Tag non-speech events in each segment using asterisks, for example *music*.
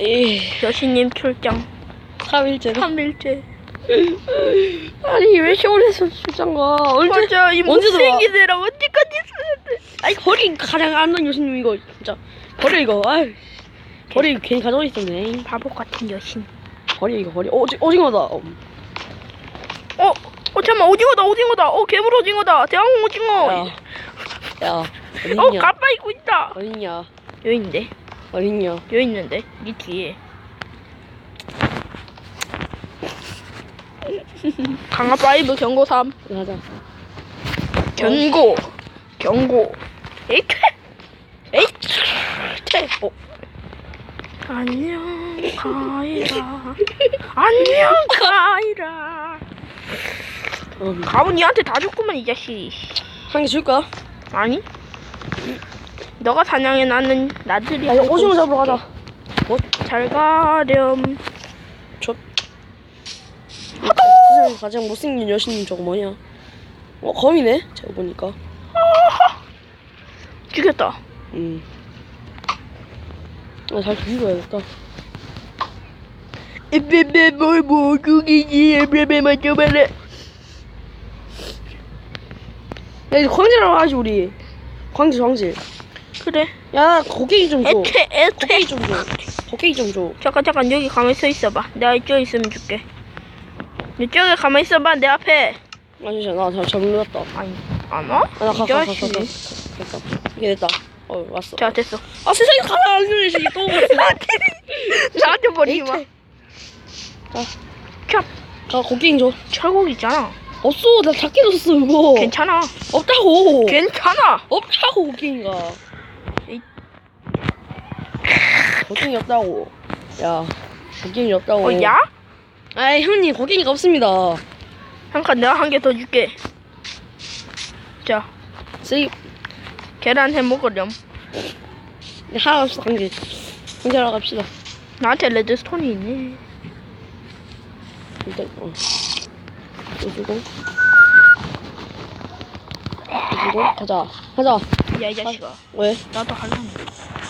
이 여신님 출장. 3일째 3일째. 아니 왜 서울에서 출장 가? 언제 맞아 이 언제 애랑 언제까지 돼 아니 버리 가장 안 하는 여신님 이거 진짜. 버려 이거 아이. 버리 괜히 가져가 있었네. 바보 같은 여신. 버리 이거 버리. 어, 오징 오징어다. 어, 어? 어 잠깐만 오징어다 오징어다. 어 괴물 오징어다. 대왕 오징어. 야, 야어 어딨냐? 가빠 입고 있다. 어딨냐? 있는데 어딨냐? 여기 있는데 니 뒤에. *laughs* 강화 5 경고 3 가자 경고. 경고. 에이트 에이트 어. 안녕 가이라. *laughs* 안녕 가이라. 어, 가부 니한테 다 줬구만 이 자식 한 개 줄까? 아니 너가 사냥해 나는 나들이 야 이거 오징어 잡으러 가자. 잘 가렴. 저 세상에 가장 못생긴 여신님 저거 뭐냐? 어 거미네 제가 보니까. *laughs* 죽였다. 음. 아, 잘 비벼야겠다. 에베베 뭘 모르겠지 에베베 맞춰봐라 야, 이제 광질하러 가지, 우리. 광질, 광질. 그래 야, 고개기 좀 줘. 애퇴 애퇴 고개기 좀 줘. 고개기 좀 줘. 잠깐 잠깐 여기 가만히 서 있어봐 내가 이쪽에 있으면 줄게 이쪽에 가만히 있어봐 내 앞에 아니, 나, 잘, 잘 눌렀다. 아니 안 와? 아, 나 가, 이 가, 가, 가, 가. 됐다. 이게 됐다. 어, 왔어. 자 됐어 아, 세상에 가라, 안 주는 시기 또 왔어. *laughs* 나한테 버리지 마. 자, 참 가, 고개기 줘. 철곡 있잖아 없어, 나 작게 줬어, 이거. 괜찮아 없다고. 괜찮아 없다고, 고개기가. 고개기 없다고. 야, 고개기 없다고. 어 야? 아이, 형님, 고개기가 없습니다. 잠깐 내가 한 개 더 줄게 자 쓰이, 계란 해 먹으렴 하나 없어, 관계. 관계하러 갑시다. 나한테 레드스톤이 있네 일단, 어. 이거 주고. 이거 주고, 가자. 가자. 야 이 자식아 왜? 나도 할라네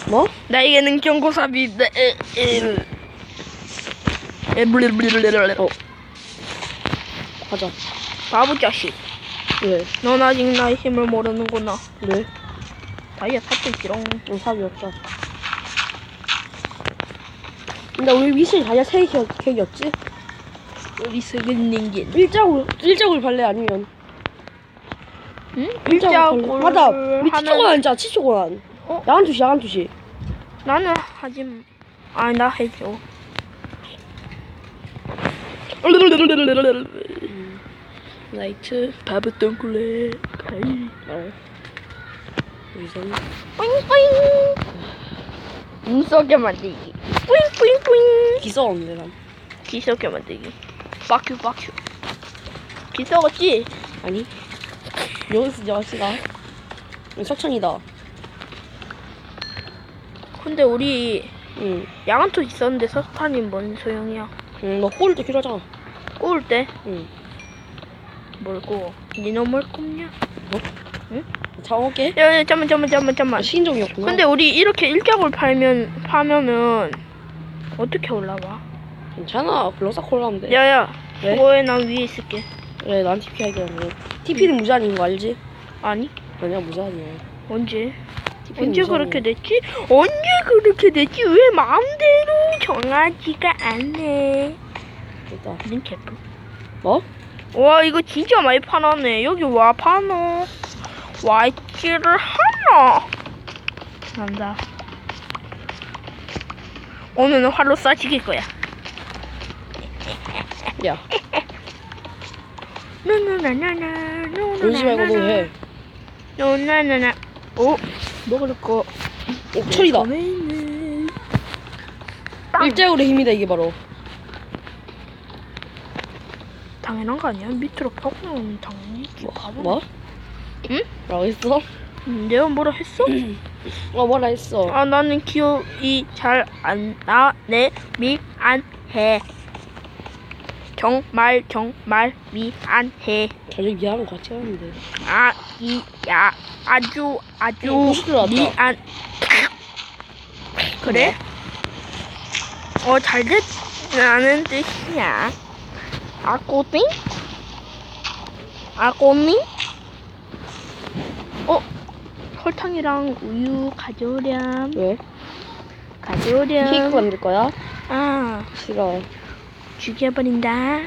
뭐? 나에게는 에, 블르블르블르. 어. 가자. 바보 자식 왜? 넌 아직 나의 힘을 모르는구나 왜? 다이아 탑도 있지롱 응, 삽이 없어. 근데 우리 미션이 다이아 3개, 객이었지? 우리 썩은 닌겐 일자굴, 일자굴 발레 아니면. 응? 일자굴 발레. 우리 치초고난 하는 있잖아, 치초고난. 어? 야간 투시, 야간 투시. 나는 하지 마. 아니 나 해줘 나이트. 바보 똥굴레 가이 말. 우선. 뿌잉뿌잉 눈썹게 만들기 뿌잉뿌잉뿌잉 기서 없네, 난. 귀석게 만들기 빡큐 빡큐 귀 썩었지? 아니. 여기서 여기가. 석천이다. 근데 우리 응. 양한토 있었는데 석탄이 뭔 소용이야 응, 너 골도 필요하잖아. 구울 때 응. 뭘 구워 니너 뭘 굽냐? 잡아올게. 야, 야 잠만 잠만 잠만 잠만 아, 시인종이었구나. 근데 우리 이렇게 일작을 팔면 파면은 어떻게 올라가? 괜찮아. 블록사콜 하면 돼. 야 야 왜? 그거에 난 위에 있을게 그래, 난 TP 하기 하면. TP는 무제한인 거 알지? 아니 아니야, 무제한이야. 언제? 언제. 그렇게 됐지? 언제 그렇게 됐지? 왜 마음대로 정하지가 않네 됐다. 는 개뿔 뭐? 와 이거 진짜 많이 파놨네 여기 와 파노 와 있지를 하나 난다 오늘은 활로 쏴 죽일 거야 야, 나나나나나 울지 말고 너 해. 나나나나 오 먹을 거 옥철이다. 네. 일자울의 힘이다, 이게 바로. 당연한 거 아니야? 밑으로 펴고는 당연히 있지, 바보네. 뭐? 응? 뭐라고 했어? 음, 내가 뭐라 했어? 어, 뭐라 했어? 아 나는 기억이 잘 안 나네 미안해 정말 정말 미안해 저녁 미안한 거 같이 하는데. 아 이 야 아주 아주 어. 미안 그래? 어, 잘 됐다는 뜻이야. 아꼬띵? 아꼬니? 어, 설탕이랑 우유 가져오렴. 왜? 가져오렴. 케이크 만들 거야? 아, 싫어. 죽여버린다.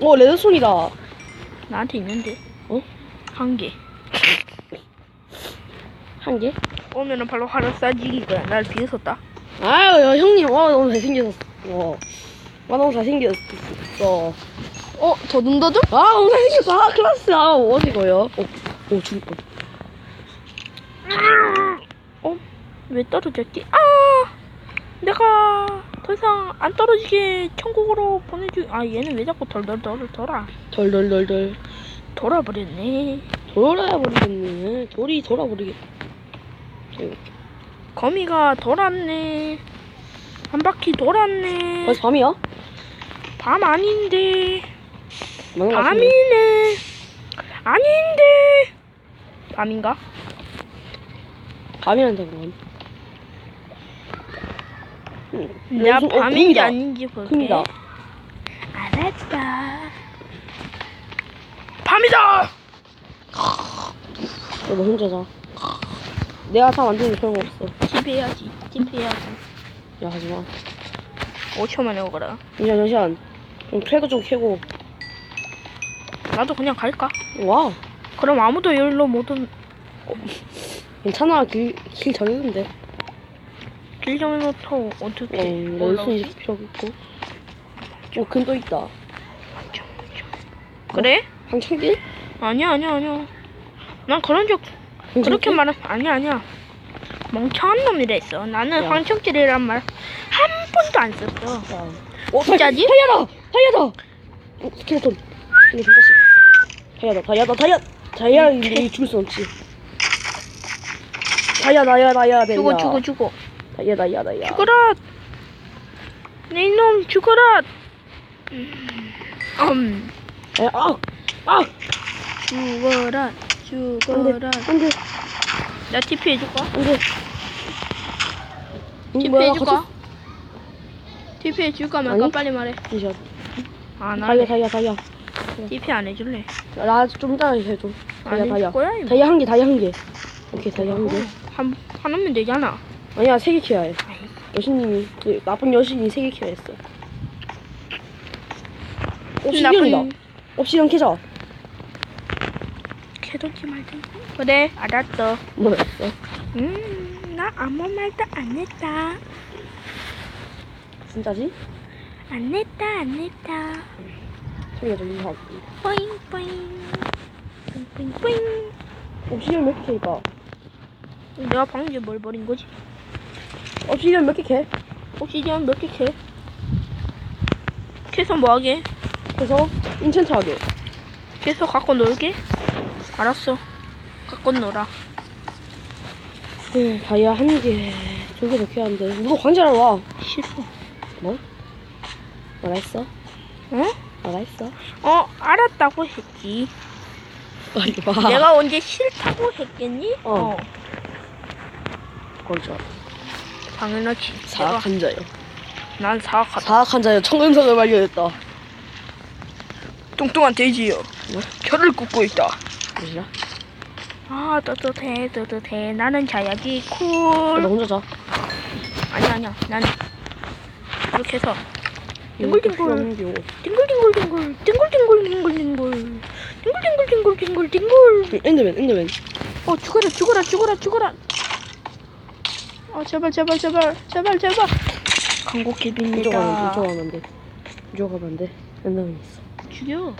오 레드손이다. 나한테 있는데. 어? 한 개. 한 개? 오면은 바로 하루 싸지기 거야. 날 비웃었다. 아유 야, 형님 와 너무 잘생겼어. 와 너무 잘생겼어. 어, 더듬더듬? 아 너무 잘생겼어. 아 클라스 아 어디 거요? 어, 오 죽을 뻔. 어? 왜 떨어졌지? 아! 내가 더 이상 안 떨어지게 천국으로 보내주. 아 얘는 왜 자꾸 덜덜덜 돌아? 덜덜덜덜. 돌아버렸네. 돌아버리겠네. 돌이 돌아버리겠. 거미가 돌았네. 한 바퀴 돌았네. 벌써 밤이야? 밤 아닌데. 밤이네. 아닌데. 밤인가? 밤이란다 그건. 응. 내가 무슨- 어, 밤인지 금이다. 아닌지 볼게. 금이다. 알았다. 밤이다. 너 혼자 자. 내가 다 만드는 게 소용없어. 집해야지. 집해야지. 야 하지마. 5초 만에 오거라. 잠시만 잠시만. 좀 캐고 좀 캐고. 나도 그냥 갈까? 와. 그럼 아무도 여기로 못 온. 괜찮아 길, 길 정했는데. 어, 어떻게 올라오지? 이제 필요 없고. 어, 금도 있다. 그래? 황천길? 아니야 아니야 아니야. 난 그런 적 그렇게 말은 아니야 아니야. 멍청한 놈이랬어. 나는 야. 황청길이란 말 한 번도 안 썼어. 야. 어, 진짜지? 다이아다! 다이아다! 어, 스켈레톤. 근데 진짜씨. 다이아다, 다이아다, 다이아! 다이아인데 죽을 순 없지. 다이아, 다이아, 다이아. 죽어 죽어 죽어. 다이아, 다이아, 다이아. 죽어라. 내 이놈 죽어라. 음. 에, 아! 아! 죽어라. 죽어라. 안 돼, 나 TP 해줄까? 안 돼. 응, TP 해줄까? TP 해줄까 말까 아니. 빨리 말해. 잠시만. 안 다이아, 할래. 다이아, 다이아. TP 안 해줄래. 나 좀 이따가 해줘. 안 다이아, 해줄 다이아. 거야 이거. 다이아 한 개, 다이아 한 개. 오케이, 다이아 한 개. 한 하나면 되잖아. 아니야, 세 개 키워야 해. 여신님이, 그 나쁜 여신이 세 개 키워야 했어. 옵시디언이다. 옵시디언 캐자. 개도지 말든. 그래 알았어. 뭐였어? 음, 나 아무 말도 안 했다. 진짜지? 안 했다 안 했다. 소리가 좀 이상하고. 뿌잉 뿌잉. 뿌잉 뿌잉. 옵시디언 몇개 캐니까? 내가 방금 뭘 버린 거지? 옵시디언 몇 개 캐? 옵시디언 몇 개 캐? 캐서 뭐하게? 그래서 인챈트 하게. 캐서 갖고 놀게? 알았어. 갖고 놀아. 네, 다이아 한 개, 두개더 캐야 하는데. 누가 관절하러 와? 싫어. 뭐? 뭐라 했어? 어? 뭐라 했어? 어 알았다고 했지. 내가 언제 싫다고 했겠니? 어. 관절. 당연하지. 사악한 자요. 난 사악하다. 사악한 자요. 청근석을 발견했다. 뚱뚱한 돼지요. 뭐? 혀를 굽고 있다. 무엇이야? 아 따뜻해 따뜻해. 나는 자약이 너 쿨. 혼자 자. 아니야 아니야. 난 이렇게 해서. 필요한 게 띵글띵글띵글 띵글띵글띵글띵글 띵글띵글띵글띵글 엔더맨, 엔더맨. 어 죽어라 죽어라 죽어라 죽어라 어 제발 제발 제발 제발 제발 강곡길입니다 가면 안 돼. 이쪽 가면 안 돼. 엔더맨 있어. 죽여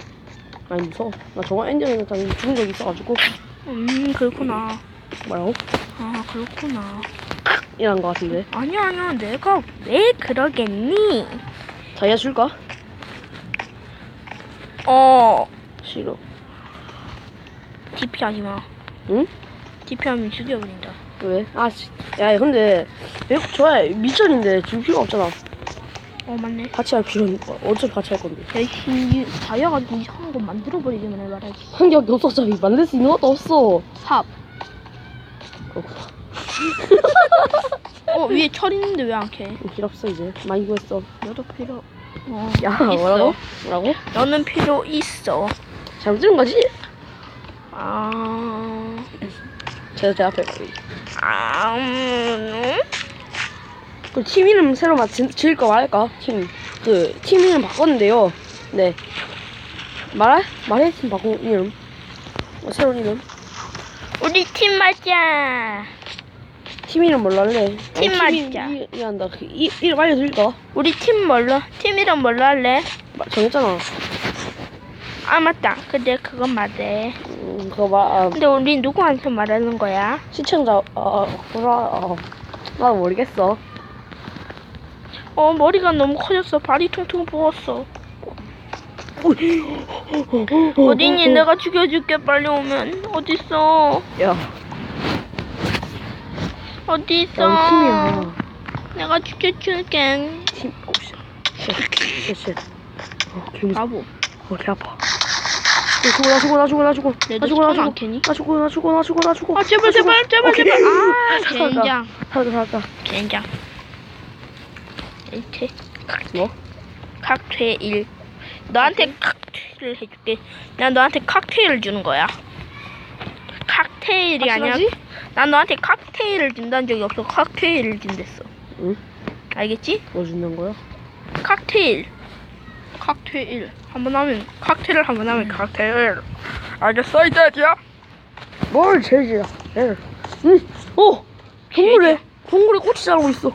아니, 무서워. 나 저거 엔더맨 당 죽은 적 있어가지고. 음 그렇구나 뭐라고? 아 그렇구나 이란 거 같은데. 아니야 아니야 내가 왜 그러겠니 다이아 줄까? 어 싫어. TP 하지마 응? TP 하면 죽여버린다 왜? 아, 씨. 야, 근데, 배고 좋아해. 미션인데 줄 필요가 없잖아. 어 맞네 같이 할 필요는, 어차피 같이 할 건데. 열심히 다이아가지고 이상한 거 만들어 버리기만 해말하지 한 개밖에 없어, 어차피. 만들 수 있는 것도 없어. 삽 그렇구나. 어, *laughs* 어 위에 철 있는데 왜 안 캐? 필요 없어 이제 많이 구했어 너도 필요. 어. 야 있어. 뭐라고? 뭐라고? 너는 필요 있어. 잘못 들은 거지? 아. 제가 제 앞에 아. 음. 그팀 이름 새로 막 지- 지을까 말까? 팀. 그, 팀 이름 바꿨는데요. 네. 말해? 말해? 팀 바꾼 이름. 어, 새로운 이름. 우리 팀 맞자. 팀 이름 뭘로 할래? 팀 어, 팀 맞자. 이, 이, 한다. 그, 이, 이름 알려드릴까? 우리 팀 뭘로? 팀 이름 뭘로 할래? 마- 정했잖아. 아 맞다. 근데 그건 맞대. 음, 그거 말, 아, 근데 우리 누구한테 말하는 거야? 시청자, 아, 뭐라, 아, 나도 모르겠어. 어 머리가 너무 커졌어. 발이 퉁퉁 부었어. 어디니? 내가 죽여줄게. 빨리 오면. 어딨어? 야, 어디 있어? 팀이야. 내가 죽여줄게. 팀, 오, 씨. 씨. 어, 개 무서워. 바보. 어, 개 아파. 나 죽어, 나 죽어, 나 죽어, 나 죽어. 나 죽어, 나 죽어. 나 죽어, 나 죽어, 나 죽어, 나 죽어. 아 제발 나 죽어. 제발 제발. 제발. 아. 젠장. 살았다, 살았다. 젠장. 일체. 뭐? 칵테일. 너한테 칵테일을 해줄게. 난 너한테 칵테일을 주는 거야. 칵테일이 확실하지? 난 너한테 칵테일을 준다는 적이 없어. 칵테일을 준댔어. 응? 알겠지? 뭐 주는 거야? 칵테일. 칵테일. 한번 하면 칵테일을 한번 하면 칵테일. 알겠어 이 돼지야? 뭘 제지야? 응. 응. 어. 동굴에 동굴에 꽃이 자라고 있어.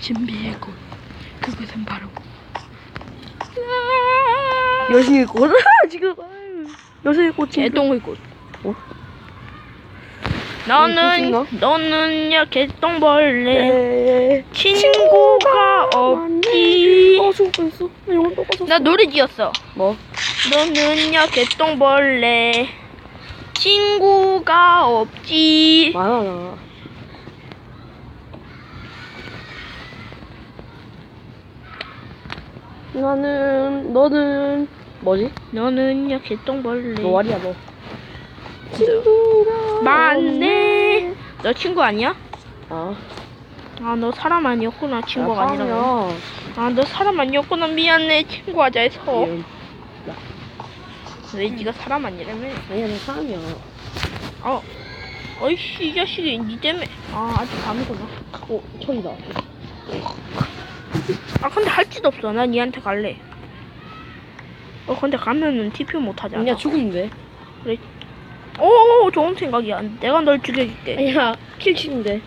준비해 고 그것은 바로 여신의 꽃. *laughs* 지금 아유, 여신의 꽃이. 개똥이꽃. 어? 너는 꽃인가? 너는야 개똥벌레. 네. 친구가 없 지. 어 죽을 뻔했어. 나 영혼 또 빠졌어. 나 노래 지었어. 뭐? 너는야 개똥벌레. 친구가 없지. 많아 나. 나는 너는 뭐지? 너는야 개똥벌레. 너 말이야 너. 친구가 맞네. 너 친구 아니야? 아, 아 너 사람 아니었구나 친구가 야, 아니라. 사람이야. 아 너 사람 아니었구나 미안해 친구 하자 해서. 미안. 왜 네가 사람 아니라며? 아니야 나 사람이야. 어. 어이씨 이 자식이 니 때문에. 아 아직 밤이구나. 어 저기다. 아 근데 할짓 없어. 나 니한테 갈래. 어 근데 가면은 TP 못 하잖아. 아니야 죽은데. 오 좋은 생각이야. 내가 널 죽여줄게. 아니야 킬 치는데.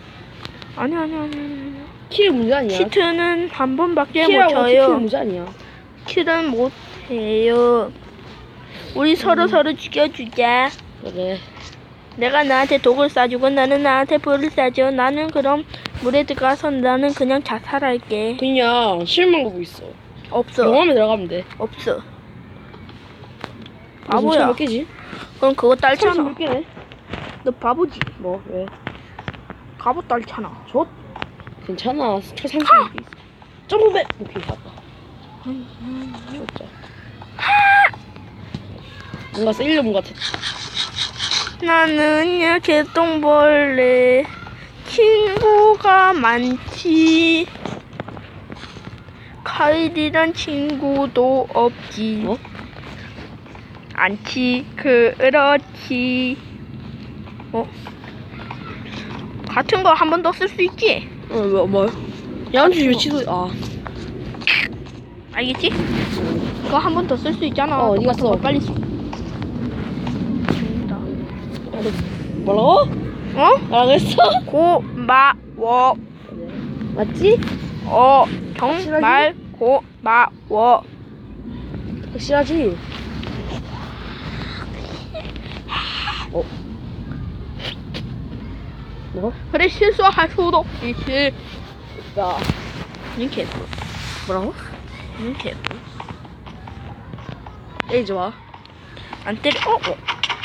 아니 아니 아니 아니. 킬 문제 아니야. 치트는 한 번밖에 못 킬하고 킬 쳐요. 문제 아니야. 킬은 못 해요. 우리 서로 음. 서로 죽여주자. 그래. 내가 나한테 독을 쏴주고 나는 나한테 불을 쏴줘. 나는 그럼 물에 들어가서 나는 그냥 자살할게. 그냥 실망 보고 있어. 없어. 영암에 들어가면 돼. 없어. 아 바보야. 몇 개지? 그럼 그거 철수 딸잖아. 몇 개네? 너 바보지. 뭐 왜? 갑옷 딸잖아. 저 괜찮아. 철 30개 있어. 점프배. 오케이 갔다. 진짜. 뭔가 세일러문 같아. 나는 개똥벌레 친구가 많지 카일이란 친구도 없지 어? 않지 그렇지 어? 같은 거 한 번 더 쓸 수 있지 어, 뭐, 뭐? 양주 왜 취소? 아, 알겠지? 그거 한 번 더 쓸 수 있잖아 어, 네가 똑같은 써. 거 빨리 써 죽는다. 뭐라고? 어? 뭐라고 했어? 고마워 맞지? 어, 정말 고마워. 확실하지? 어? *laughs* 뭐? 그래 실수할 수도 있지. 야, 이렇게 뭐라고? 이렇게 에이, 좋아. 안 때려. 어, 어.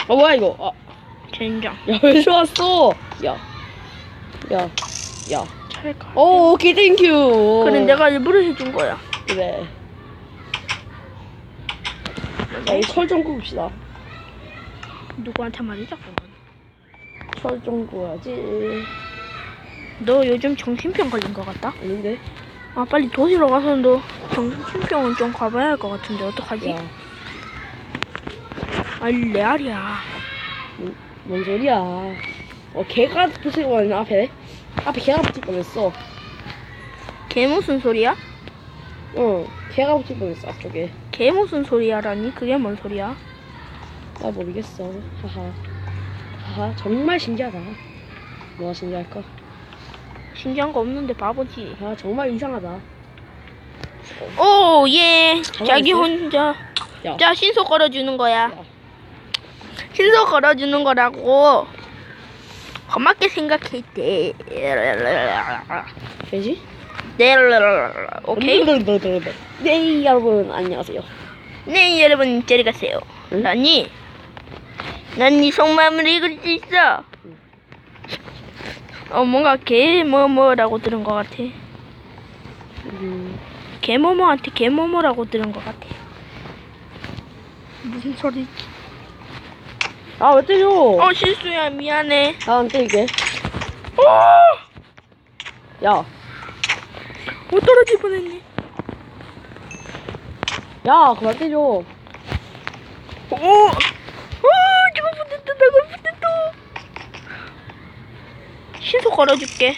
어, 뭐야, 이거? 아, 젠장. 야, 왜 좋았어? 야. 야. 야. 찰까. 오, 오케이, 땡큐. 그래 내가 일부러 해준 거야. 그래. 야, 이철좀 굽읍시다. 누구한테 말이자? 철좀 구워야지. 너 요즘 정신병 걸린 것 같다? 아닌데? 아 빨리 도시로 가서 너 정신병원 좀 가봐야 할 것 같은데 어떡하지? 야, 아 레알이야 뭔 소리야? 어, 개가 붙을 거면 앞에 앞에 개가 붙을 뻔했어. 걔 무슨 소리야? 어, 개가 붙을 뻔했어 앞쪽에. 걔 무슨 소리야라니? 그게 뭔 소리야? 나 모르겠어. 하하. 하하, 정말 신기하다. 뭐가 신기할까? 신기한 거 없는데 바보지 아, 정말 이상하다. 오 예 자기 있어? 혼자 야, 자 신속 걸어주는 거야 야. 신속 걸어주는 거라고 험하게 생각해 때 되지? 네 오케이 네, 여러분 안녕하세요. 네 여러분 저리 가세요 응? 나니 난 네 속마음을 읽을 수 있어. 어 뭔가 개뭐뭐라고 들은 것 같아. 음, 개뭐뭐한테 개뭐뭐라고 들은 것 같아. 무슨 소리지 아, 왜 때려? 어 실수야. 미안해. 나안 때리게. 어, 야, 못 떨어질 뻔했네. 야, 그만 때려. 오, 오, 저거 붙었다, 저거 붙었다. 신속 걸어줄게.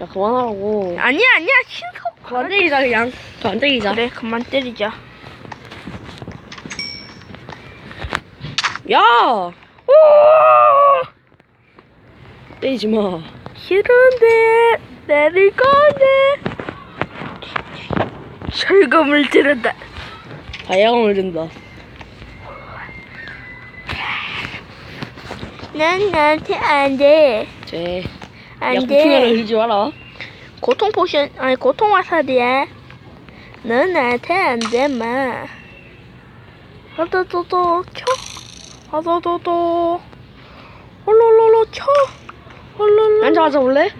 야, 그만하라고. 아니야, 아니야, 신속. 그만 때리자 그냥. 그만 때리자. 그래, 그만 때리자. 야, 오, 때리지 마. 싫은데 내릴 건데. 철검을 들었다. 다이아몬을 든다. 난 나한테 안 돼. 쟤. 안 야, 돼. 흘리지 마라. 고통 포션, 아니 고통 와사비야. 넌 나한테 안 돼, 마. 하다도도 쳐. 하다도도. 홀로로로 쳐. 홀로로. 앉아, 앉아 볼래?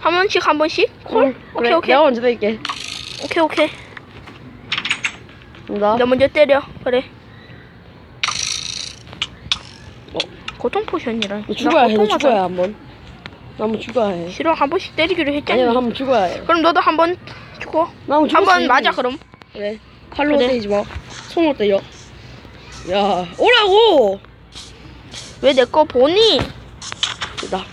한 번씩 한 번씩. 콜. 응, 오케이 그래, 오케이. 내가 먼저 때릴게. 오케이 오케이. 나. 너 먼저 때려. 그래. 어. 고통 포션이란. 너 죽어야 해, 너 죽어야 한 번. 나 한번 죽어야 해. 싫어 한 번씩 때리기로 했잖아. 아니야, 나한번 죽어야 해. 그럼 너도 한 번 죽어. 나 한번 죽을 한수번 있는 맞아 거 그럼. 그래. 팔로 그래. 때리지 마. 손으로 때려. 야, 오라고! 왜 내 거 보니? 나.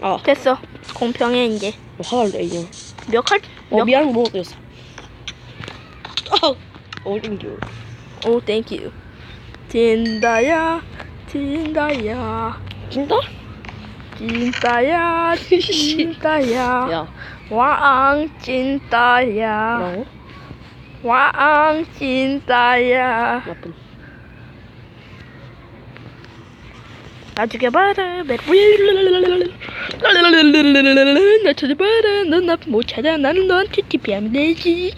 아, 됐어. 공평해 이제. 너 화를 내, 이거. 몇 칼? 어, 몇? 미안, 못 때렸어. 아, 어, 땡큐. 오, 땡큐. 진다야, 진다야, 진짜? 진다야, 진다야. 야, 왕 진다야, 뭐라고? 왕 진다야. 나 죽여봐라, 매- 나 찾아봐라, 넌 나쁜 못 찾아. 나는 너한테 TP하면 되지.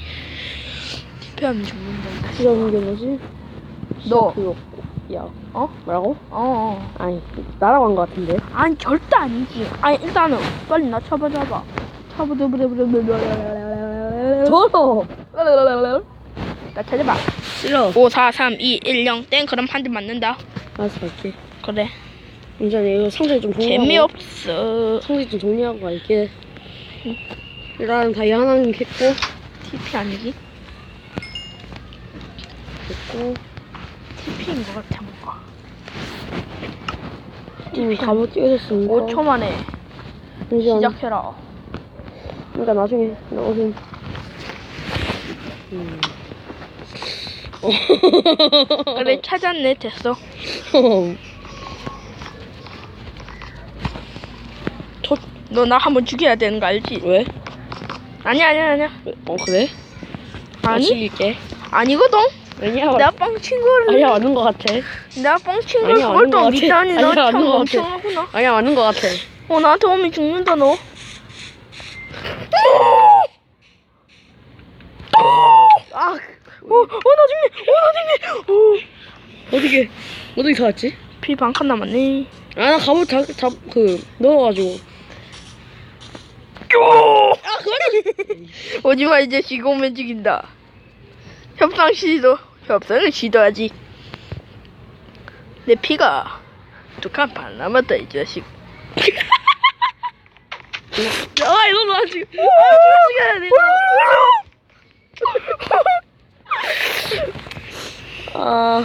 TP하면 죽는다. 싫어하는 게 뭐지? 너. 야, 어? 뭐라고? 어, 어. 아니, 한거 같은데. 아니 절대 아니지. 아니 일단은 빨리 나 잡아 잡아. 잡아 잡아 잡아 잡아. 더러! 나 찾아봐. 싫어. 5, 4, 3, 2, 1, 0. 땡 그럼 한 대 맞는다. 알았어, 갈게. 그래. 이제 이거 상자 좀 정리하고. 재미없어. 상자 좀 정리하고 갈게. 일단 다이아 하나는 캤고, TP 아니지? 됐고. TP인 것 같아 뭔가. 음, 갑옷 띄워줬으니까. 5초 만에 잠시만. 시작해라. 그러니까 나중에 나오긴. 음. 그래 찾았네 됐어. *laughs* 너 나 한번 죽여야 되는 거 알지? 왜? 아니야 아니야 아니야. 왜? 어, 그래? 아니 죽일게. 아니거든. 아니야, 내가 뻥친 거를. 아니야, 맞는 거 같아. 내가 뻥친 걸 아니야, 그걸 맞는 거또 같아. 믿다니 아니야, 너 맞는 참거 같아. 멍청하구나. 아니야, 맞는 거 같아. 어 나한테 오면 죽는다 너. 아, 어, 어, 나중에, 어, 나중에, 어. 어떻게, 어떻게 살았지? 피반칸 남았네. 아, 나 갑옷 잡, 잡, 그, 넣어가지고. 아, 그만해! 오지마, 이제 오면 죽인다. 협상 시도 협상을 시도하지. 내 피가 두칸 반 남았다 이 자식. *laughs* 아 이거 나 지금 해야 돼. 아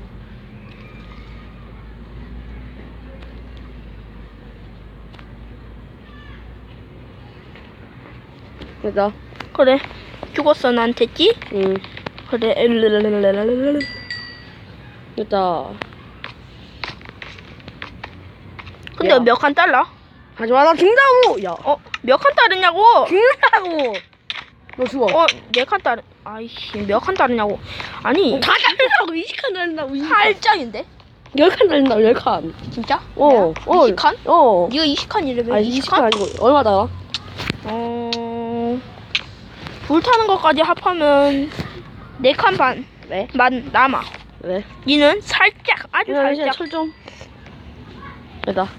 죽었어. 그래. 죽었어 나한테지? 응. 그래. 랄랄랄랄랄랄. 됐다. 근데 몇칸 달라? 하지마 나 죽는다고. 야. 어? 몇 칸 따르냐고? 죽는다고. 너 죽어. 어? 몇칸 따르. 아이씨 몇 칸 따르냐고. 아니. 다 따른다고 20칸 따른다고 20칸. 살짝인데? 10칸 달린다, 10칸. 진짜? 어, 어. 20칸? 어. 니가 20칸 이래면 아니, 20칸? 20칸 아니고, 얼마 달라? 불타는 것까지 합하면 네 칸 반. 왜? 만 남아. 왜? 니는 살짝 아주 살짝 철 좀. 됐다.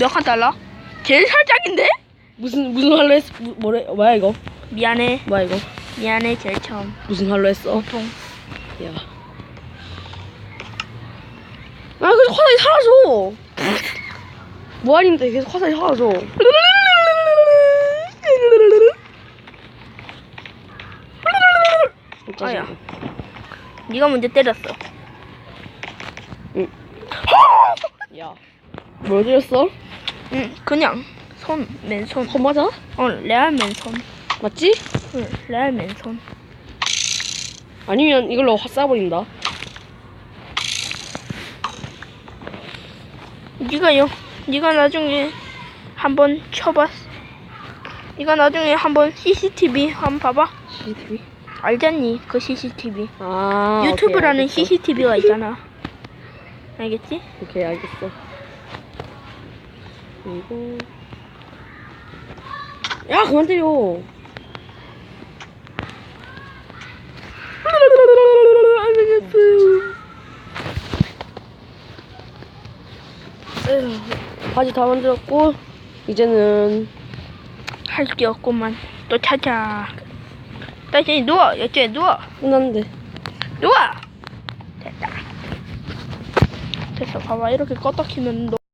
몇 칸 달라? 제일 살짝인데? 무슨 무슨 말로 했어? 뭐, 뭐래? 뭐야 이거? 미안해 뭐야 이거? 미안해 제일 처음 무슨 말로 했어? 보통 야. 아, *laughs* 계속 화살이 사라져. 뭐 아닌데 계속 화살이 사라져. 진짜 아야. 네가 먼저 때렸어 야. 뭘 때렸어? 응 그냥 손 맨손 선 맞아? 어 레알 맨손 맞지? 응 레알 맨손 아니면 이걸로 확 쏴버린다. 네가요 네가 나중에 한번 쳐봤 네가 나중에 한번 CCTV 한번 봐봐 CCTV? 알잖니 그 CCTV 아. 유튜브라는 오케이, 알겠어. CCTV가 있잖아 알겠지? 오케이, 알겠어. 그리고. 야, 그만 때려. 바지 다 만들었고, 이제는, 할 게 없구만 또 찾아 다시 누워 여쭈에 누워. 끝났는데. 누워! 됐다. 됐어 봐봐. 이렇게 껐다 키면 너